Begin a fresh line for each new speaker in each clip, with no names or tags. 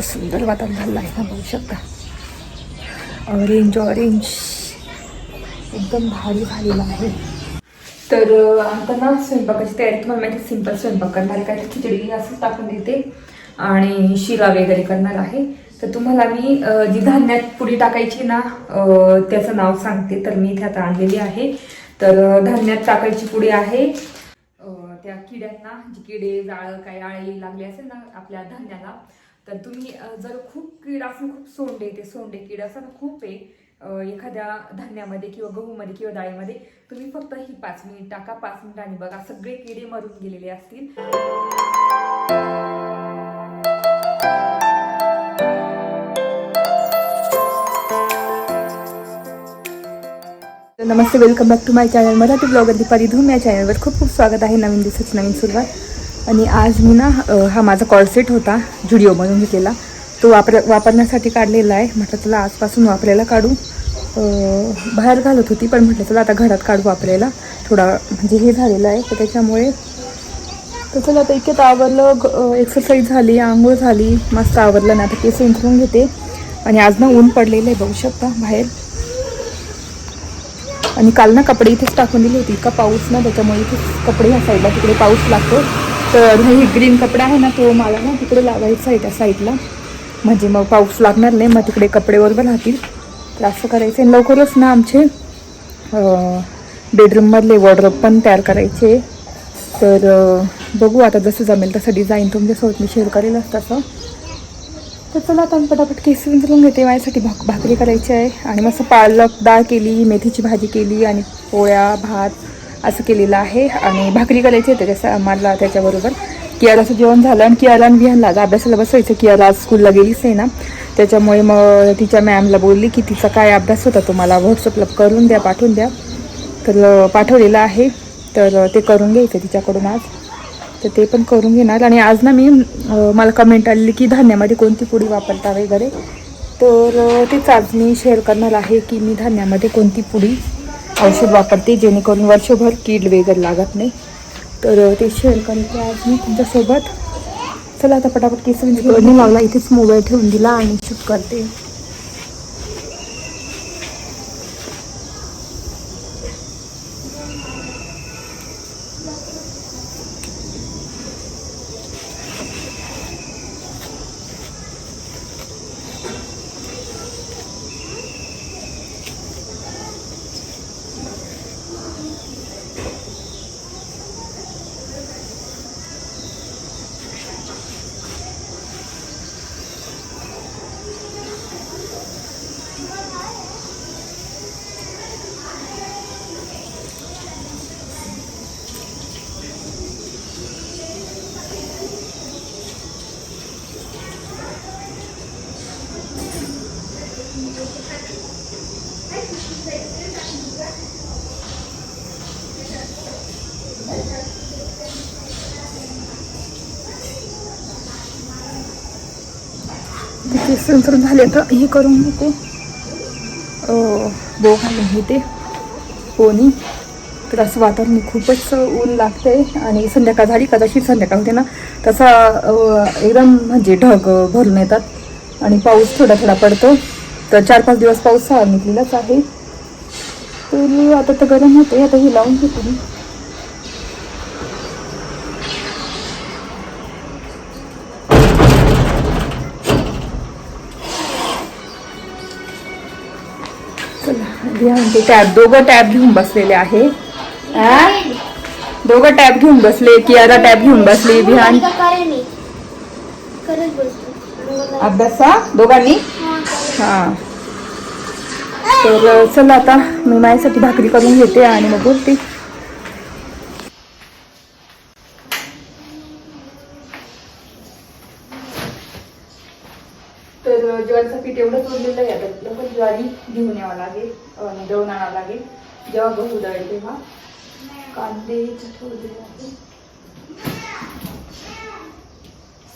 इतकं सुंदर वातावरण झालं आहे ना बघू शकता. ऑरेंज ऑरेंज एकदम भारी झालेलं आहे. तर आता ना स्वयंपाकाची तयारी तुम्हाला माहिती सिंपल स्वयंपाक करणार आहे. काय खिचडी असंच टाकून देते. आणि शिरा वगैरे करणार आहे. तर तुम्हाला मी जी धान्यात पुडी टाकायची ना त्याचं नाव सांगते. तर मी इथे आता आणलेली आहे. तर धान्यात टाकायची पुडी आहे. त्या किड्यांना जी किडे जाळं काय आळी लागली असेल ना आपल्या धान्याला तर तुम्ही जर खूप कीड असून खूप सोंडे ते सोंडे कीड असं खूप आहे एखाद्या धान्यामध्ये किंवा गहूमध्ये किंवा डाळीमध्ये तुम्ही फक्त ही पाच मिनिट टाका पाच मिनिटांनी बघा सगळे किडे मरून गेलेले असतील. तर नमस्ते welcome back to my channel Marathi blogger Deepali Dhoom या चॅनलवर खूप खूप स्वागत आहे. नवीन दिवसाची नवीन सुरुवात. आणि आज मी ना हा माझा कॉलसेट होता जुडिओमधून घेतलेला. तो वापर वापरण्यासाठी काढलेला आहे. म्हटलं चला आजपासून वापरायला काढू. बाहेर घालत होती पण म्हटलं चला आता घरात काढू वापरायला. थोडा म्हणजे हे झालेलं आहे. तर त्याच्यामुळे तर चला आता इतक्यात आवरलं. एक्सरसाइज झाली आंघोळ झाली. मस्त आवरलं ना आता केस उंचवून घेते. आणि आज ना ऊन पडलेलं आहे बघू शकता बाहेर. आणि काल ना कपडे इथेच टाकून दिले होते. का पाऊस ना त्याच्यामुळे इथेच कपडे ह्या साईडला तिकडे पाऊस लागतो. तर हे ग्रीन कपडा आहे ना तो मला ना तिकडे लावायचा आहे त्या साईडला म्हणजे मग पाऊस लागणार नाही मग तिकडे कपडे बरोबर राहतील. तर असं करायचं आहे लवकरच ना आमचे बेडरूममधले वॉर्ड्रोब पण तयार करायचे. तर बघू आता जसं जमेल तसं डिझाईन तुमच्यासोबत मी शेअर करेलच तसं. तर चला आता पटापट केस विंचरून घेते. माझ्यासाठी भाक भाकरी करायची आहे. आणि मस्त पालक डाळ केली मेथीची भाजी केली आणि पोळ्या भात असं केलेलं आहे. आणि भाकरी करायची आहे त्याच्या आम्हाला त्याच्याबरोबर. कियाराचं जेवण झालं आणि कियारा आणि विहानला आज अभ्यासाला बसवायचं. कियारा आज स्कूलला गेलीच आहे ना. त्याच्यामुळे मग तिच्या मॅमला बोलली की तिचा काय अभ्यास होता तो मला व्हॉट्सअपला करून द्या पाठवून द्या. तर पाठवलेलं आहे. तर ते करून घ्यायचं तिच्याकडून आज. तर ते पण करून घेणार. आणि आज ना मी मला कमेंट आलेली की धान्यामध्ये कोणती पुडी वापरता वगैरे. तर तेच आज मी शेअर करणार आहे की मी धान्यामध्ये कोणती पुडी औषध वापरते जेणेकरून वर्षभर कीड वगैरे लागत नाही. तर ते शेअर करते आज मी तुमच्यासोबत. चला आता पटापट केस म्हणजे लावला इथेच मोबाईल ठेवून दिला आणि शूट करते. तिथे संसर्ग झाले तर हे करून घेते बो घालून घेते पोनी तर असं वातावरण खूपच ऊन लागतंय आणि संध्याकाळ झाली. का जशी संध्याकाळ होते ना. तसा एकदम म्हणजे ढग भरून येतात. आणि पाऊस थोडा थोडा पडतो तर चार पाच दिवस पाऊस निघलेलाच आहे. तर आता तर गरम होते आता हे लावून घेते मी. चला घ्या टॅब दोघं टॅब घेऊन बसलेले आहे. दोघं टॅब घेऊन बसले कियारा टॅब घेऊन बसली विहान अभ्यासा दोघांनी? हा. तर चला आता मी माझ्यासाठी भाकरी करून घेते आणि मग बोलते तर ज्वारीचं पीठ एवढं उरलेलं आहे आता लवकर ज्वारी घेऊन यावं लागेल अं, दळून आणावं लागेल जेव्हा गहू दळेल तेव्हा. कांदे ठेवलेले आहे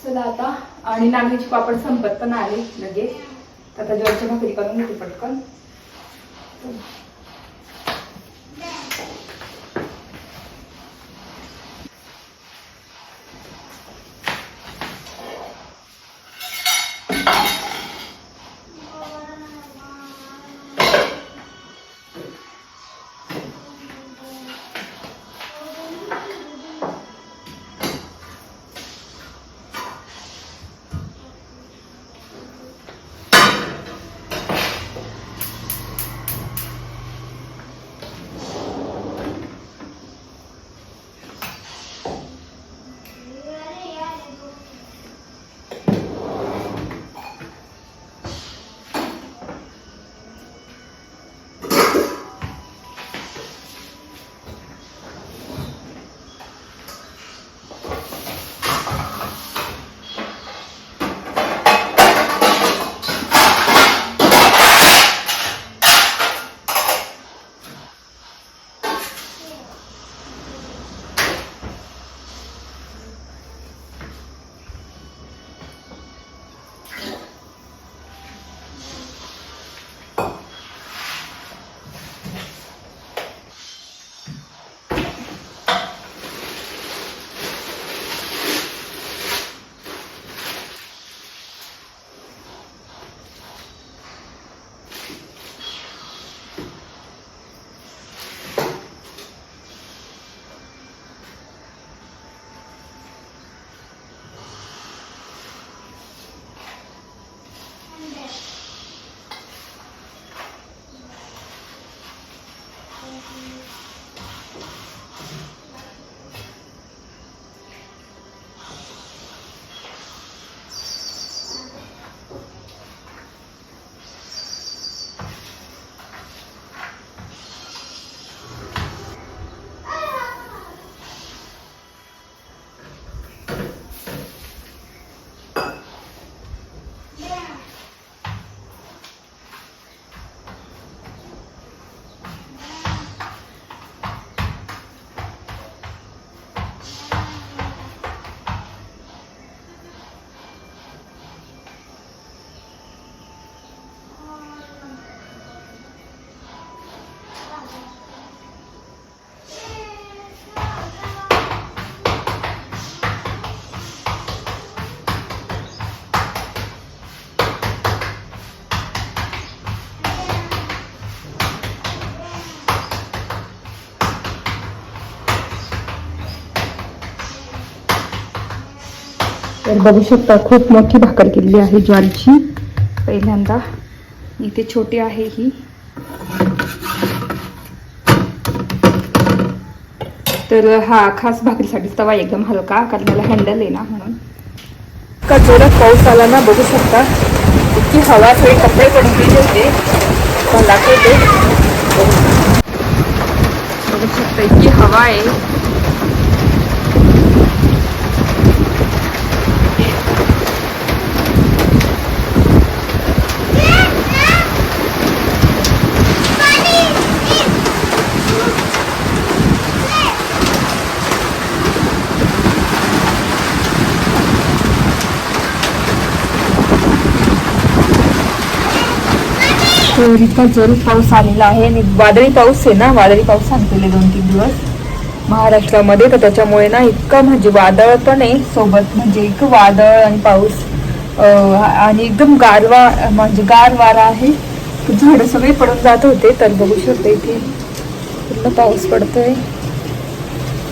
चला आता आणि नागलीचे पापड संपत पण आले लगेच. आता ज्वारीची भाकरी करून घेते पटकन. बघू शकता खूप मोठी भाकर केलेली आहे ज्वारीची. पहिल्यांदा इथे छोटी आहे ही. तर हा खास भाकरीसाठी तवा एकदम हलका कारण त्याला हँडल आहे ना म्हणून. का जोरात पाऊस आला ना बघू शकता. इतकी हवा थोडी कपडे पडून गेले होते. मला बघू शकता इतकी हवा आहे. तर इतका जरूर पाऊस आलेला आहे आणि वादळी पाऊस आहे ना? वादळी पाऊस सांगतेले दोन तीन दिवस महाराष्ट्रामध्ये. तर त्याच्यामुळे ना इतकं म्हणजे वादळ पण आहे सोबत. म्हणजे इतकं वादळ आणि पाऊस आणि एकदम गारवा म्हणजे गार वारा आहे. झाडं सगळे पडून जात होते तर बघू शकते इथे पूर्ण पाऊस पडतोय.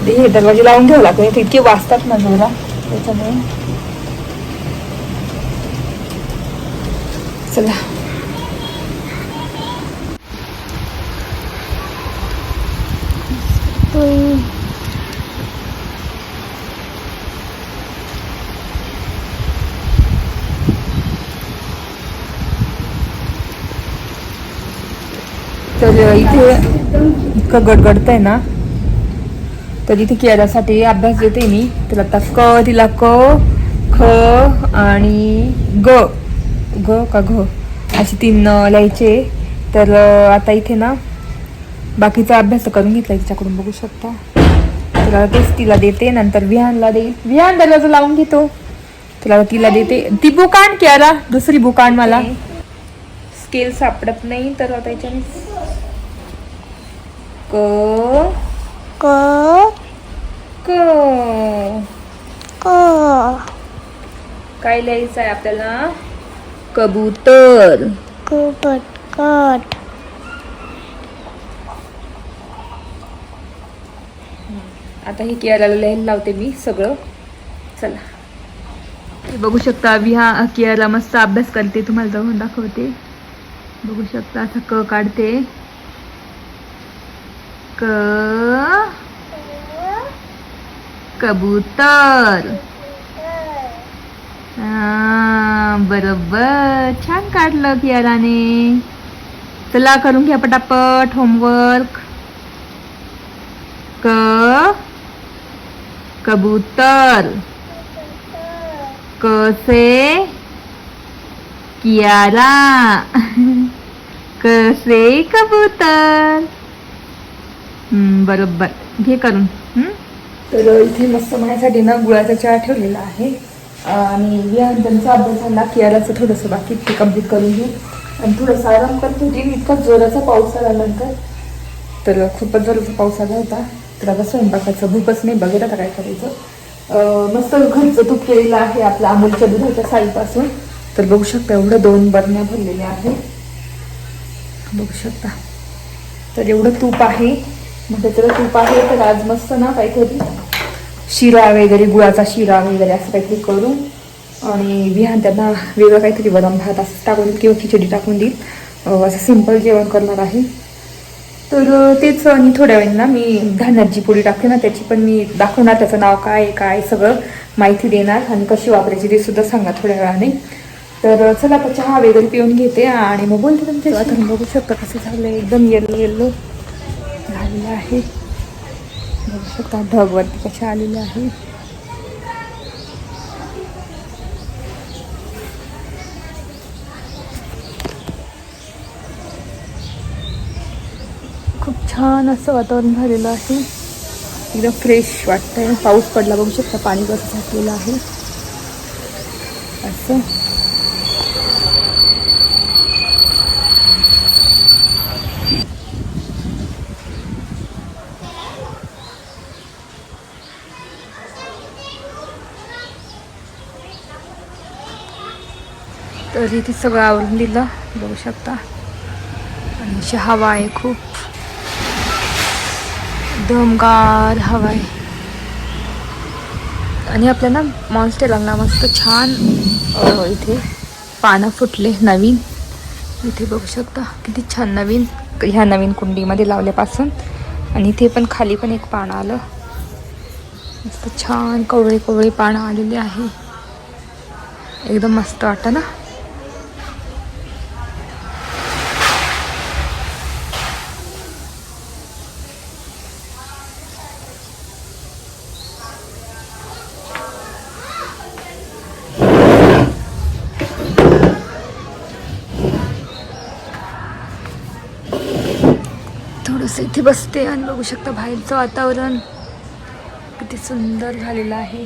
ते हे दरवाजे लावून घ्यावं लागतो इथे इतके वाचतात ना जोरा. त्याच्यामुळे. चला. तर इथे इतकं गडगडत आहे ना. तर इथे केरासाठी अभ्यास देते मी. तर आता क तिला क ख आणि ग. ग का घ? अशी तीन लिहायचे तर आता इथे ना बाकीचा अभ्यास करून घेतला तिच्याकडून बघू शकता. आता तेच तिला देते नंतर विहानला देईल विहान दरवाजा लावून घेतो. तुला तिला देते. ती बुक आण कियारा दुसरी बुक आण मला स्केल सापडत नाही तर आता याच्याने क
क
क.
क.
काय लिहायचं आहे आपल्याला? कबूतर.
कबटकट
आता हे कियाराला लेहन लावते मी सगळं. चला. बघू शकता विहा कियारा मस्त अभ्यास करते तुम्हाला जाऊन दाखवते. बघू शकता असं क काढते. क कबूतर. बरोबर. छान काढलं कियाराने चला करून घ्या पटापट होमवर्क क कबूतर. क से कियारा. कसे कबूतर? बरोबर. घे करून. तर इथे मस्त माझ्यासाठी ना गुळाचा चहा ठेवलेला आहे. आणि या त्यांचा अभ्यास झाला. कियाराचं थोडंसं बाकी ते कंप्लीट करून घेऊ. आणि थोडंसं आराम करतो. होती इतका जोराचा पाऊस आल्यानंतर. तर खूपच जोराचा पाऊस आला होता. तर आता स्वयंपाकाचं भूकच नाही बघत आता काय करायचं. मस्त घरचं तूप केलेलं आहे आपल्या अमूलच्या दुधाच्या साईपासून तर बघू शकता एवढं दोन बरण्या भरलेल्या आहे बघू शकता. तर एवढं तूप आहे. म्हणजे मग त्याच्यावर तूप आहे तर आज मस्त ना काहीतरी. शिरा वगैरे गुळाचा शिरा वगैरे असं काहीतरी करू आणि विहान त्यांना वेगळं काहीतरी वरण भात असं टाकून देईल किंवा खिचडी टाकून देईल. असं सिंपल जेवण करणार आहे. तर तेच आणि थोड्या वेळेला मी धान्याची पोळी टाकते ना त्याची पण मी दाखवणार त्याचं नाव काय आहे, काय सगळं माहिती देणार आणि कशी वापरायची ते सुद्धा सांगा थोड्या वेळाने. तर चला आता चहा वगैरे पिऊन घेते आणि मग बोलते तुमच्या आता बघू शकता कसं झालं एकदम येल्लो येल्लो झालेलं आहे. बघू शकता ढगवरती कशा आलेल्या आहे खूप छान असं वातावरण झालेलं आहे. एकदम फ्रेश वाटतंय. पाऊस पडला बघू शकता पाणी कसं साठलेलं आहे. असं. तर इथे सगळं आवरून दिलं बघू शकता. आणि अशी हवा आहे खूप. दमगार हवा आहे आणि आपल्या ना मॉन्स्टेलांना मस्त छान इथे पानं फुटले नवीन. इथे बघू शकता किती छान नवीन ह्या नवीन कुंडीमध्ये लावल्यापासून. आणि इथे पण खाली पण एक पानं आलं. मस्त छान कवळे कवळे पानं आलेली आहे. एकदम मस्त वाटतं ना? थोडंसं इथे बसते आणि बघू शकता बाहेरचं वातावरण. किती सुंदर झालेलं आहे.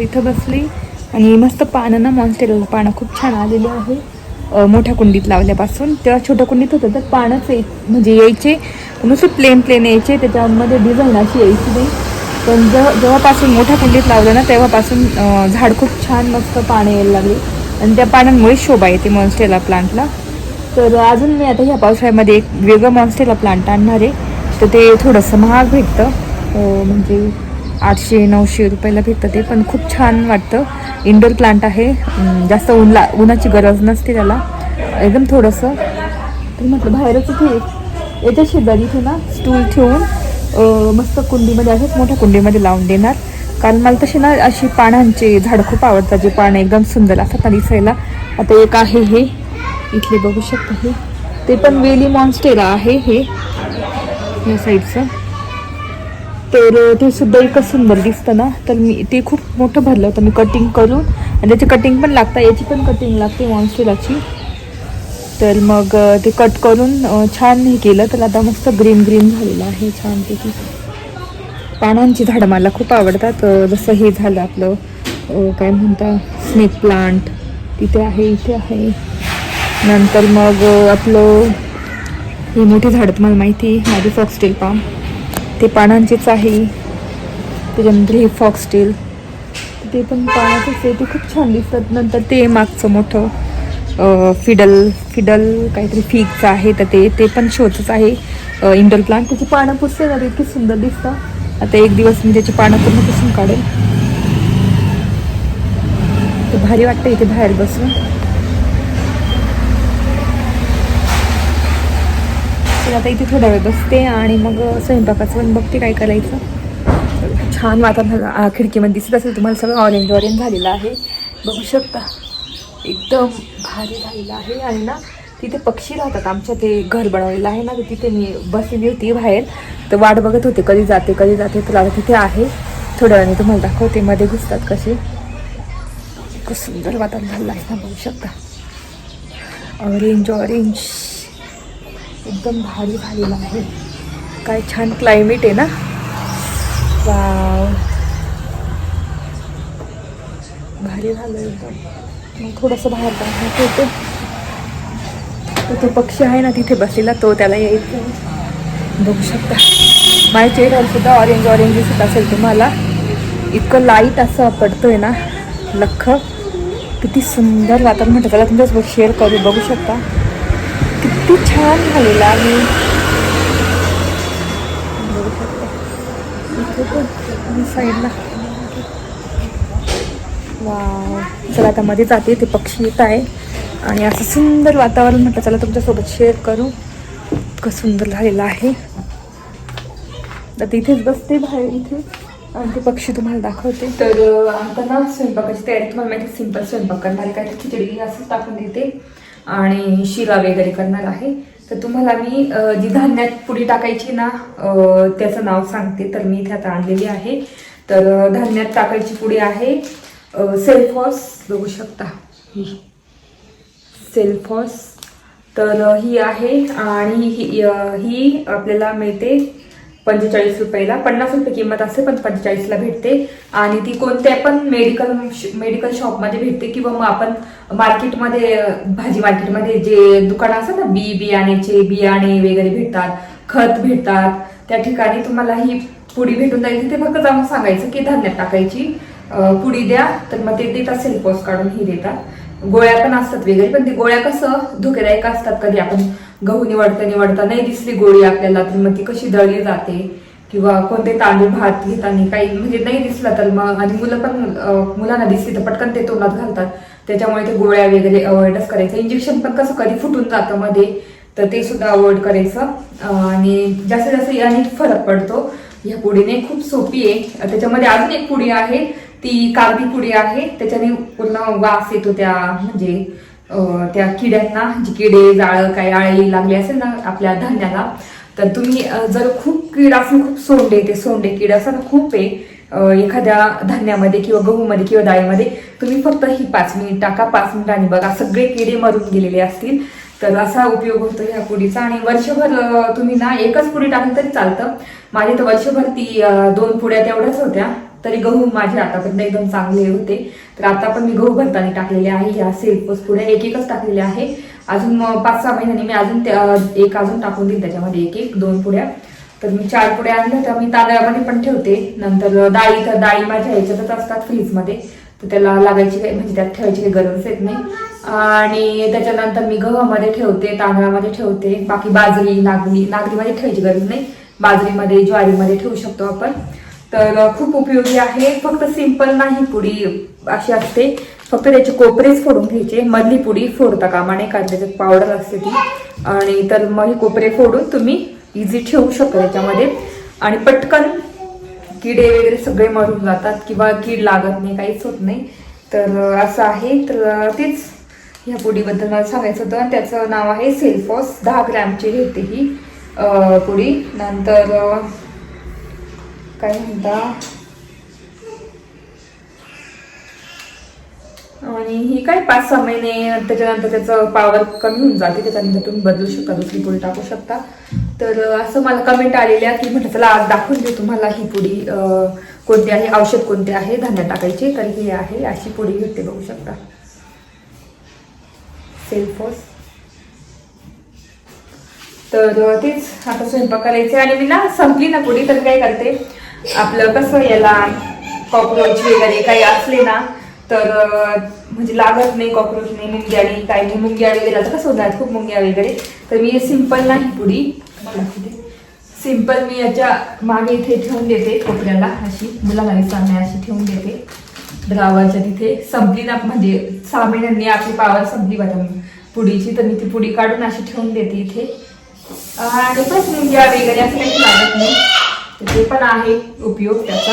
इथं बसली आणि मस्त पानं ना मॉन्स्टेरला पानं खूप छान आलेली आहे. मोठ्या कुंडीत लावल्यापासून. तेव्हा छोट्या कुंडीत होतं तर पानच ये म्हणजे यायचे. नुसते प्लेन प्लेन यायचे. त्याच्यामध्ये डिझाईन अशी यायची नाही. पण जेव्हा जेव्हापासून मोठ्या कुंडीत लावलं ना तेव्हापासून झाड खूप छान मस्त पानं यायला लागले. आणि त्या पानांमुळे शोभा येते मॉन्स्टेला प्लांटला तर अजून मी आता ह्या पावसाळ्यामध्ये एक वेगळं मॉन्स्टेला प्लांट आणणार आहे. तर ते थोडंसं महाग भेटतं. म्हणजे आठशे नऊशे रुपयाला भेटतं ते पण खूप छान वाटतं. इंडोर प्लांट आहे. जास्त ऊनला उन्हाची गरज नसते त्याला. एकदम थोडंसं. तर म्हटलं बाहेरच इथे याच्या शेजारी इथे ना स्टूल ठेवून मस्त कुंडीमध्ये अशाच मोठ्या कुंडीमध्ये लावून देणार. कारण मला तसे ना अशी पानांचे झाडं खूप आवडतात जे पानं एकदम सुंदर असतात ना दिसायला. आता एक आहे हे. इथले बघू शकता हे. ते पण वेली मॉन्स्टेरा आहे हे. या साईडचं तर ते सुद्धा एकच सुंदर दिसतं ना. तर मी ते खूप मोठं भरलं होतं मी कटिंग करून. आणि त्याची कटिंग पण लागतं. याची पण कटिंग लागते मॉन्स्टेराची तर मग ते कट करून छान हे केलं. तर आता मस्त ग्रीन ग्रीन झालेलं आहे छानपैकी. पानांची झाडं मला खूप आवडतात. जसं हे झालं आपलं काय म्हणता स्नेक प्लांट तिथे आहे इथे आहे. नंतर मग आपलं हे मोठी झाडं तुम्हाला माहिती आहे माझी फॉक्सटेल पाम ते पानांचेच आहे. त्याच्यानंतर हे फॉक्सटेल ते पण पानाचंच आहे ते खूप छान दिसतात. नंतर ते मागचं मोठं फिडल फिडल काहीतरी फिकचं आहे तर ते ते पण शोचंच आहे. इंडोर प्लांट त्याची पानं पुसते ना इतकी सुंदर दिसतं आता एक दिवस मी त्याची पानं पूर्ण पुसून काढेल ते भारी वाटतं इथे बाहेर बसून. मी आता इथे थोडा वेळ बसते आणि मग स्वयंपाकाचं पण बघते काय करायचं. छान वातावरण खिडकीमध्ये दिसत असेल तुम्हाला सगळं ऑरेंज ऑरेंज झालेलं आहे. बघू शकता. एकदम भारी झालेलं आहे. आणि ना तिथे पक्षी राहतात. आमच्या ते घर बनवलेलं आहे ना तर तिथे मी बसलेली होती बाहेर. तर वाट बघत होते कधी जाते कधी जाते. तर आता तिथे आहे. थोड्या वेळाने तुम्हाला दाखवते मध्ये घुसतात कसे. खूप सुंदर वातावरण झालं आहे ना बघू शकता. Orange orange. एकदम भारी झालेला आहे. काय छान क्लायमेट आहे ना? वाव भारी झालं एकदम. मग थोडंसं बाहेर जाण्यात होते तो पक्षी आहे ना तिथे बसलेला तो त्याला यायचं. बघू शकता. माझ्या चेहऱ्यावर सुद्धा ऑरेंज ऑरेंज दिसत असेल तुम्हाला. इतकं लाइट असं पडतोय ना. लख किती सुंदर वातावरण म्हणतं त्याला तुमच्यासोबत शेअर करू. बघू शकता. किती छान झालेलं आहे. साईडला वाव. चला आता मध्ये जाते. ते पक्षी येत आहे. आणि असं सुंदर वातावरण म्हटलं चला तुमच्यासोबत शेअर करू. इतकं सुंदर झालेलं आहे. तर तिथेच बसते बाहेर इथे. आणि ते पक्षी तुम्हाला दाखवते. तर आता ना स्वयंपाकाची तयारी तुम्हाला माहिती सिंपल स्वयंपाक करणार काय खिचडी असंच टाकून देते. आणि शिरा वगैरे करणार आहे. तर तुम्हाला मी जी धान्यात पुडी टाकायची ना त्याचं नाव सांगते तर मी इथे आता आणलेली आहे. तर धान्यात टाकायची पुडी आहे सेल्फॉस बघू शकता. ही. सेल्फॉस. तर ही आहे आणि ही ही आपल्याला मिळते पंचेचाळीस रुपयाला. पन्नास रुपये किंमत असते पण पंचेचाळीसला भेटते. आणि ती कोणत्या पण मेडिकल मेडिकल शॉपमध्ये भेटते किंवा मग आपण मार्केटमध्ये भाजी मार्केटमध्ये जे दुकानं असतात ना बी बियाण्याचे बियाणे वगैरे भेटतात खत भेटतात. त्या ठिकाणी तुम्हाला ही पुडी भेटून जाईल. तिथे फक्त जाऊन सांगायचं की धान्यात टाकायची. पुडी द्या तर मग ते देतात पोस्ट काढून ही देतात. गोळ्या पण असतात वगैरे पण ते गोळ्या कसं धोकेदायक असतात कधी आपण गहू निवडता निवडता नाही दिसली गोळी आपल्याला तर मग ती कशी दळली जाते? किंवा कोणते तांदूळ भात घेताना काही म्हणजे नाही दिसला तर मग आणि मुलं पण मुलांना दिसली तर पटकन ते तोंडात घालतात. त्याच्यामुळे ते गोळ्या वगैरे अवॉइडच करायचं. इंजेक्शन पण कसं कधी फुटून जातं मध्ये तर ते सुद्धा अवॉइड करायचं. आणि जास्तीत जास्त याने फरक पडतो. ह्या पुडीने खूप सोपी आहे. त्याच्यामध्ये अजून एक पुडी आहे. ती कागदी पुडी आहे. त्याच्याने पूर्ण वास येतो त्या म्हणजे त्या किड्यांना. जी किडे जाळं काय आळी लागली असेल ना आपल्या धान्याला तर तुम्ही जर खूप कीड असेल खूप सोंडे ते सोंडे कीड असं खूप आहे एखाद्या धान्यामध्ये किंवा गहूमध्ये किंवा डाळीमध्ये तुम्ही फक्त ही पाच मिनिट टाका. पाच मिनिटांनी बघा सगळे किडे मरून गेलेले असतील. तर असा उपयोग होतो ह्या पुडीचा. आणि वर्षभर तुम्ही ना एकच पुडी टाकली तरी चालतं. माझी तर वर्षभर ती दोन पुड्या तेवढ्याच होत्या. तरी गहू माझे आतापर्यंत एकदम चांगले होते. तर आता पण मी गहू भरताना टाकलेले आहे. ह्या सेल्फोस पुढे एक एकच टाकलेले आहे. अजून मग पाच सहा महिन्यांनी मी अजून त्या- एक अजून टाकून देईन त्याच्यामध्ये एक एक दोन पुड्या. तर मी चार पुड्या आणल्या तर मी तांदळामध्ये पण ठेवते. नंतर डाळी तर डाळी माझ्या ह्याच्यातच असतात फ्रीजमध्ये तर त्याला लागायची काही म्हणजे त्यात ठेवायची काही गरज येत नाही. आणि त्याच्यानंतर मी गव्हामध्ये ठेवते तांदळामध्ये ठेवते. बाकी बाजरी नागरी नागरीमध्ये ठेवायची गरज नाही. बाजरीमध्ये ज्वारीमध्ये ठेवू शकतो आपण. तर खूप उपयोगी आहे. फक्त सिंपल नाही पुडी अशी असते. फक्त त्याचे कोपरेच फोडून घ्यायचे. मधली पुडी फोडता कामा नये कारण त्याच्यात पावडर असते ती. आणि तर मग हे कोपरे फोडून तुम्ही इझी ठेवू शकता त्याच्यामध्ये. आणि पटकन किडे वगैरे सगळे मरून जातात किंवा कीड लागत नाही काहीच होत नाही. तर असं आहे. तर तेच ह्या पुडीबद्दल मला सांगायचं होतं. त्याचं नाव आहे सेल्फॉस दहा ग्रॅमची घेते ही पुडी. नंतर काय म्हणता आणि ही काय पाच सहा महिने त्याच्यानंतर त्याचं पॉवर कमी होऊन जाते त्याच्यानंतर तुम्ही बदलू शकता दुसरी पुढे टाकू शकता. तर असं मला कमेंट आलेल्या की म्हटलं चला आज दाखवून देऊ तुम्हाला ही पुडी कोणती आहे औषध कोणते आहे धान्यात टाकायचे तर ही आहे अशी पुडी भेटते बघू शकता. सेल्फोस तर तेच आता स्वयंपाक करायचे आणि मी ना संपली ना पुढी तर काय करते आपलं कसं याला कॉक्रोच वगैरे काही असले ना तर म्हणजे लागत नाही कॉक्रोच नाही मुंग्या नाही काही नाही. मुंग्या वगैरे आता कसं होणार खूप मुंग्या वगैरे. तर मी सिंपल नाही पुडी सिंपल मी याच्या मागे इथे ठेवून देते कोपऱ्याला अशी. मुलाला विचारण्या अशी ठेवून देते. ड्रावरच्या तिथे संपली ना म्हणजे सहा महिन्यांनी आपली पावर संपली बघा पुडीची तर मी ती पुडी काढून अशी ठेवून देते इथे. आणि बस मुंग्या वगैरे असं काही लागत नाही. जे ते पण आहे उपयोग त्याचा.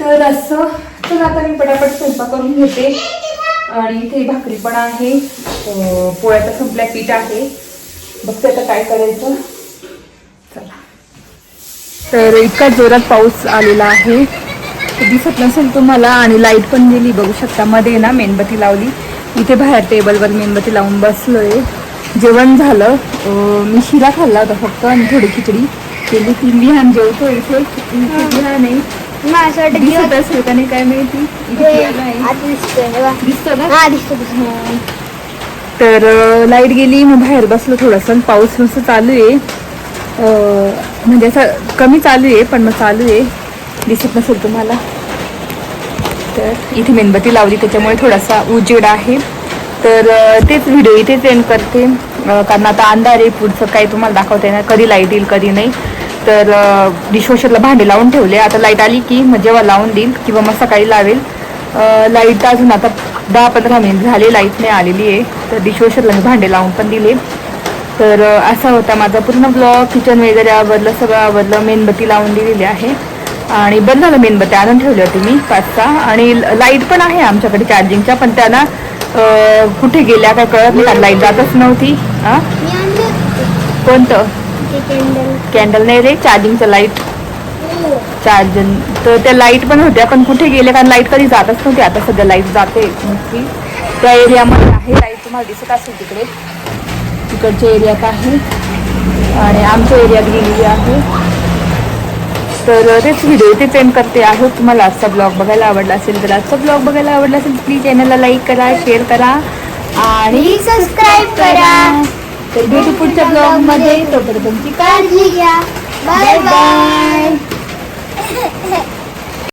तर असं तर आता मी पटापट स्वयंपाक करून घेते. आणि इथे भाकरी पण आहे. पोळ्याचा संपल्या पीठ आहे. बघते आता काय करायचं. चला. तर इतका जोरात पाऊस आलेला आहे. दिसत नसेल तुम्हाला आणि लाइट पण गेली. बघू शकता मध्ये ना मेणबत्ती लावली. इथे बाहेर टेबलवर मेणबत्ती लावून बसलोय. जेवण झालं. मी शिरा खाल्ला होता फक्त आणि थोडी खिचडी. केली ती लिहान जेवतो इथे. आहे. दिसत असेल का नाही काय माहिती. दिसतं ना?
हा
तर लाइट गेली मग बाहेर बसलो थोडंसं. पाऊस नुसतं चालू आहे. म्हणजे असं कमी चालू आहे पण मग चालू आहे. दिसत नसेल तुम्हाला. तर इथे मेणबत्ती लावली त्याच्यामुळे थोडासा उजेड आहे. तर तेच व्हिडिओ इथेच एंड करते. कारण आता अंधार आहे पुढचं काही तुम्हाला दाखवता येणार. कधी लाइट येईल कधी नाही. तर डिशवॉशरला भांडे लावून ठेवले. आता लाइट आली की मग जेव्हा लावून देईल किंवा मग सकाळी लावेल. लाइट अजून आता दहा पंधरा मिनिट झाले लाइट नाही आलेली आहे. तर डिशवॉशरला मी भांडे लावून पण दिले. तर असा होता माझा पूर्ण ब्लॉग किचन वगैरे आवरलं सगळं आवरलं. मेणबत्ती लावून दिलेली आहे. आणि बंद झालं मेणबत्ती आणून ठेवली होती मी पाच सहा आणि लाइट पण आहे आमच्याकडे चार्जिंगच्या पण त्यांना कुठे गेल्या काय कळत नाही. लाइट जातच नव्हती. हा कोणतं?
कॅन्डल
कॅन्डल नाही रे चार्जिंगचं लाइट चार्जर तर त्या लाइट पण होत्या पण कुठे गेले? कारण लाइट कधी जातच नव्हती. आता सध्या लाइट जाते नक्की. त्या एरियामध्ये आहे. लाइट तुम्हाला दिसत असेल तिकडे. तिकडच्या एरियात आहे. आणि आमच्या एरियात गेलेली आहे. तर तेच व्हिडिओ ते सेंड करते आहोत. तुम्हाला आजचा ब्लॉग बघायला आवडला असेल तर आजचा ब्लॉग बघायला आवडला असेल प्लीज चॅनलला लाईक करा शेअर करा. आणि
आणि सबस्क्राईब करा.
तर भेटू पुढच्या ब्लॉगमध्ये तोपर्यंत तुमची
काळजी घ्या. Bye bye